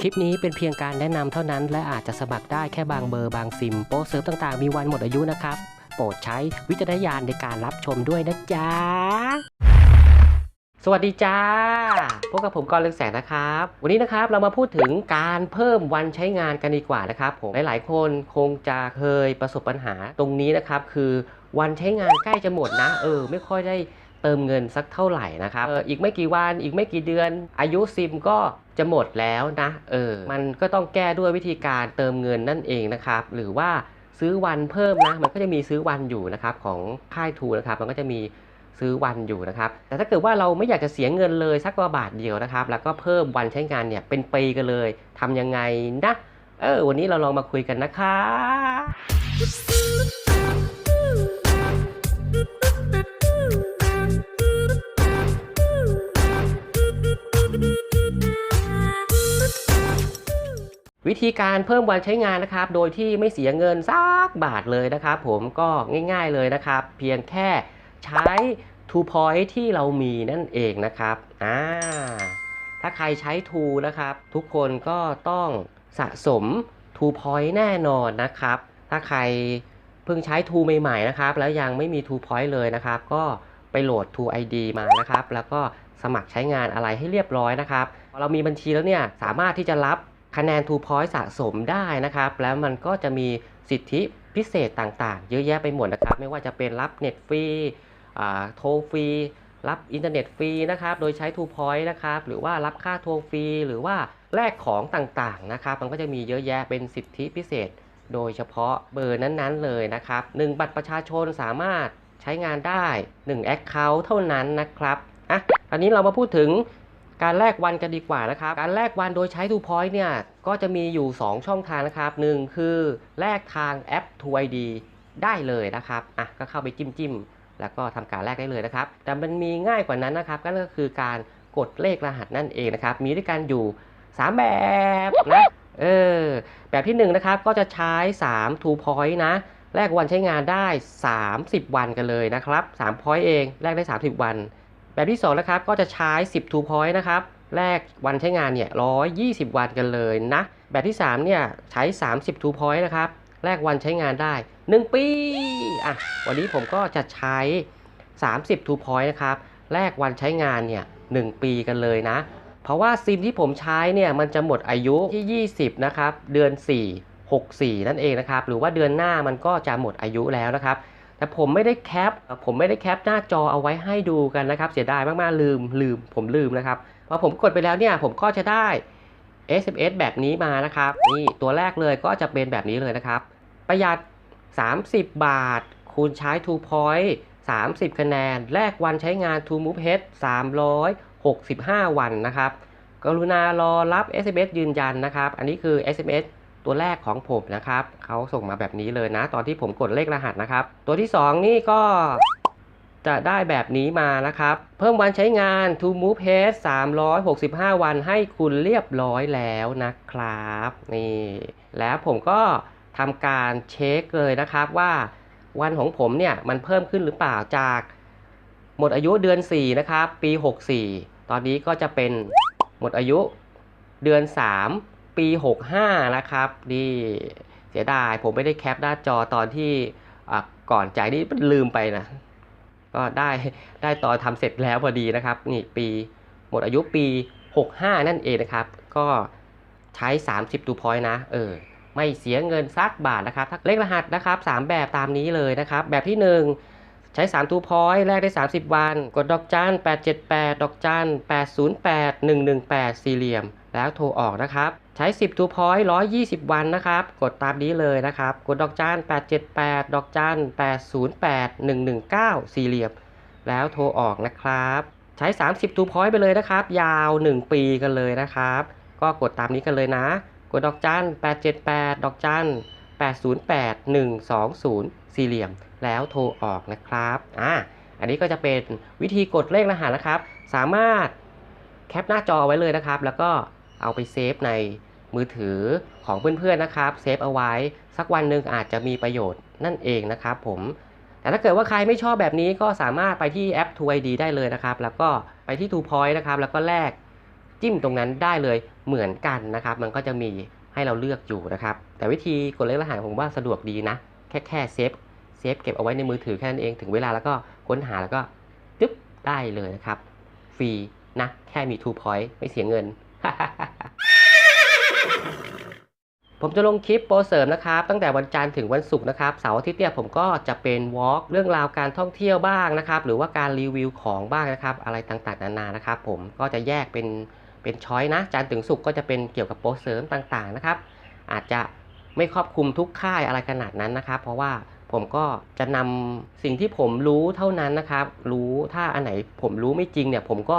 คลิปนี้เป็นเพียงการแนะนำเท่านั้น และอาจจะสมัครได้แค่บางเบอร์บางซิม โปรเซิร์ฟต่างๆ มีวันหมดอายุนะครับ โปรดใช้วิจารณญาณในการรับชมด้วยนะจ๊ะ สวัสดีจ้า พบกับผมกรเลืองแสงนะครับ วันนี้นะครับเรามาพูดถึงการเพิ่มวันใช้งานกันดีกว่านะครับผม หลายๆ คนคงจะเคยประสบปัญหาตรงนี้นะครับ คือวันใช้งานใกล้จะหมดนะ เออ ไม่ค่อยได้ เติมเงินสักเท่าไหร่นะครับอออีกไม่กี่วันอีกไม่กี่เดือน อายุซิมก็จะหมดแล้วนะเออมันก็ต้องแก้ด้วยวิธีการเติมเงินนั่นเองนะครับ หรือว่าซื้อวันเพิ่มนะมันก็จะมีซื้อวันอยู่นะครับของค่ายทูนะครับ มันก็จะมีซื้อวันอยู่นะครับ แต่ถ้าเกิดว่าเราไม่อยากจะเสียเงินเลยสักกว่าบาทเดียวนะครับ แล้วก็เพิ่มวันใช้งานเนี่ยเป็นปีกันเลยทำยังไงนะ เออวันนี้เราลองมาคุยกันนะคะ วิธีการเพิ่มวันใช้งานนะครับ โดยที่ไม่เสียเงินสักบาทเลยนะครับผมก็ง่ายๆเลยนะครับ เพียงแค่ใช้ Two Point ที่เรามีนั่นเองนะครับอ่าถ้าใครใช้ Two นะครับ ทุกคนก็ต้องสะสม Two Point แน่นอนนะครับ ถ้าใครเพิ่งใช้ Two ใหม่ๆนะครับ แล้วยังไม่มี Two Point เลยนะครับ ก็ไปโหลด Two ID มานะครับ แล้วก็สมัครใช้งานอะไรให้เรียบร้อยนะครับพอเรามีบัญชีแล้วเนี่ยสามารถที่จะรับ คะแนน Two Point สะสมได้นะครับ แล้วมันก็จะมีสิทธิพิเศษต่างๆ เยอะแยะไปหมดนะครับ ไม่ว่าจะเป็นรับเน็ตฟรีโทรฟรีรับอินเทอร์เน็ตฟรีนะครับ โดยใช้ Two Point นะครับ หรือว่ารับค่าโทรฟรี หรือว่าแลกของต่างๆนะครับ มันก็จะมีเยอะแยะเป็นสิทธิพิเศษ โดยเฉพาะเบอร์นั้นๆเลยนะครับ 1 บัตรประชาชนสามารถใช้งานได้ 1 Account เท่านั้นนะครับ อะตอนนี้เรามาพูดถึง การแลกวันกันดีกว่านะครับ การแลกวันโดยใช้ Two Point เนี่ย ก็จะมีอยู่ 2 ช่องทางนะครับหนึ่งคือแลกทางแอป Two ID ได้เลยนะครับ อะ ก็เข้าไปจิ้มจิ้มๆแล้วก็ทำการแลกได้เลยนะครับ แต่มันมีง่ายกว่านั้นนะครับ ก็คือการกดเลขรหัสนั่นเองนะครับ มีด้วยกันอยู่ 3 แบบนะ เออ แบบที่1นงนะครับ ก็จะใช้ 3 Two Point นะ แลกวันใช้งานได้ 30 วันกันเลยนะครับ3 Point เอง แลกได้ 30 วัน แบบที่2นะครับก็จะใช้ 10 Two Point นะครับแลกวันใช้งานเนี่ย120 วันกันเลยนะ แบบที่3เนี่ยใช้ 30 Two Point นะครับแลกวันใช้งานได้ 1 ปีอะวันนี้ผมก็จะใช้ 30 Two Point นะครับแลกวันใช้งานเนี่ย1ปีกันเลยนะ เพราะว่าซิมที่ผมใช้เนี่ยมันจะหมดอายุที่ 20 นะครับ เดือน 4 64 นั่นเองนะครับ หรือว่าเดือนหน้ามันก็จะหมดอายุแล้วนะครับ แต่ผมไม่ได้แคป ผมไม่ได้แคปหน้าจอเอาไว้ให้ดูกันนะครับ เสียดายมากๆลืมลืม ผมลืมนะครับพอผมกดไปแล้วเนี่ยผมก็จะได้ SMS แบบนี้มานะครับ นี่ตัวแรกเลยก็จะเป็นแบบนี้เลยนะครับ ประหยัด 30 บาท คูณใช้ Two Point 30 คะแนน แลกวันใช้งาน Two Move Head 365 วันนะครับ กรุณารอรับ SMS ยืนยันนะครับ อันนี้คือ SMS ตัวแรกของผมนะครับเขาส่งมาแบบนี้เลยนะ ตอนที่ผมกดเลขรหัสนะครับ ตัวที่ 2 นี่ก็จะได้แบบนี้มานะครับ เพิ่มวันใช้งาน To Move Head 365 วันให้คุณเรียบร้อยแล้วนะครับ นี่ แล้วผมก็ทำการเช็คเลยนะครับว่าวันของผมเนี่ยมันเพิ่มขึ้นหรือเปล่าจาก หมดอายุเดือน 4 นะครับ ปี 64 ตอนนี้ก็จะเป็นหมดอายุเดือน 3 ปี 65 นะครับนี่เสียดายผมไม่ได้แคปหน้าจอตอนที่ก่อนจ่ายนี่ลืมไปนะ ก็ได้ได้ตอนทำเสร็จแล้วพอดีนะครับ นี่ปีหมดอายุปี 65 นั่นเองนะครับ ก็ใช้ 30 2 point นะ เออ ไม่เสียเงินสักบาทนะครับถ้าเลขรหัสนะครับ 3 แบบตามนี้เลยนะครับ แบบที่ 1 ใช้3 2 point แลกได้ 30 วัน กดดอกจัน 878 ดอกจัน 808 118 สี่เหลี่ยม แล้วโทรออกนะครับ ใช้ 10 2 point 120 วันนะครับ กดตามนี้เลยนะครับ กดดอกจัน878 ดอกจัน808 119 สี่เหลี่ยม แล้วโทรออกนะครับ ใช้ 30 2 point ไปเลยนะครับ ยาว 1 ปีกันเลยนะครับ ก็กดตามนี้กันเลยนะ กดดอกจัน 878 ดอกจัน808 120 สี่เหลี่ยม แล้วโทรออกนะครับ อ่า อันนี้ก็จะเป็นวิธีกดเลขรหัสนะครับ สามารถแคปหน้าจอไว้เลยนะครับ แล้วก็เอาไปเซฟใน มือถือของเพื่อนๆนะครับเซฟเอาไว้ สักวันหนึ่งอาจจะมีประโยชน์นั่นเองนะครับผมแต่ถ้าเกิดว่าใครไม่ชอบแบบนี้ก็สามารถไปที่แอป True ID ได้เลยนะครับ แล้วก็ไปที่ True Point นะครับแล้วก็แลกจิ้มตรงนั้นได้เลยเหมือนกันนะครับ มันก็จะมีให้เราเลือกอยู่นะครับ แต่วิธีกดเลขรหัสผมว่าสะดวกดีนะ แค่แค่เซฟเซฟเก็บเอาไว้ในมือถือแค่นั้นเองถึงเวลาแล้วก็ค้นหาแล้วก็จึ๊บได้เลยนะครับ ฟรีนะ แค่มี Two Point ไม่เสียเงิน ผมจะลงคลิปโปรเสริมนะครับ ตั้งแต่วันจันทร์ถึงวันศุกร์นะครับเสาร์อาทิตย์เนี่ยผมก็จะเป็นวอล์กเรื่องราวการท่องเที่ยวบ้างนะครับ หรือว่าการรีวิวของบ้างนะครับ อะไรต่างๆนานานะครับ ผมก็จะแยกเป็นเป็นช้อยนะจันทร์ถึงศุกร์ก็จะเป็นเกี่ยวกับโปรเสริมต่างๆนะครับ อาจจะไม่ครอบคลุมทุกค่ายอะไรขนาดนั้นนะครับ เพราะว่าผมก็จะนำสิ่งที่ผมรู้เท่านั้นนะครับ รู้ถ้าอันไหนผมรู้ไม่จริงเนี่ย ผมก็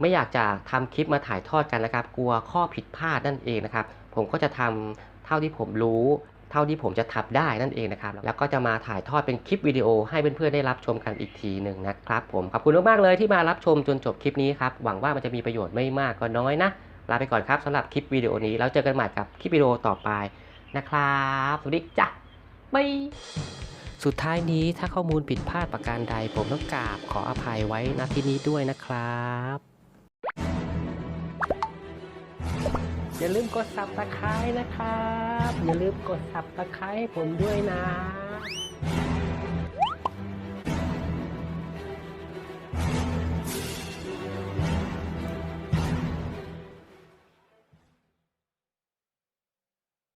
ไม่อยากจะทำคลิปมาถ่ายทอดกันนะครับ กลัวข้อผิดพลาดนั่นเองนะครับ ผมก็จะทำ เท่าที่ผมรู้ เท่าที่ผมจะทำได้นั่นเองนะครับ แล้วก็จะมาถ่ายทอดเป็นคลิปวิดีโอให้เพื่อนๆได้รับชมกันอีกทีหนึ่งนะครับผมขอบคุณมากๆเลยที่มารับชมจนจบคลิปนี้ครับหวังว่ามันจะมีประโยชน์ไม่มากก็น้อยนะลาไปก่อนครับสำหรับคลิปวิดีโอนี้แล้วเจอกันใหม่กับคลิปวิดีโอต่อไปนะครับ สวัสดีจ้ะบายสุดท้ายนี้ถ้าข้อมูลผิดพลาดประการใด ผมต้องกราบขออภัยไว้ณที่นี้ด้วยนะครับ อย่าลืมกด subscribe นะครับ อย่าลืมกด subscribe ให้ผมด้วยนะ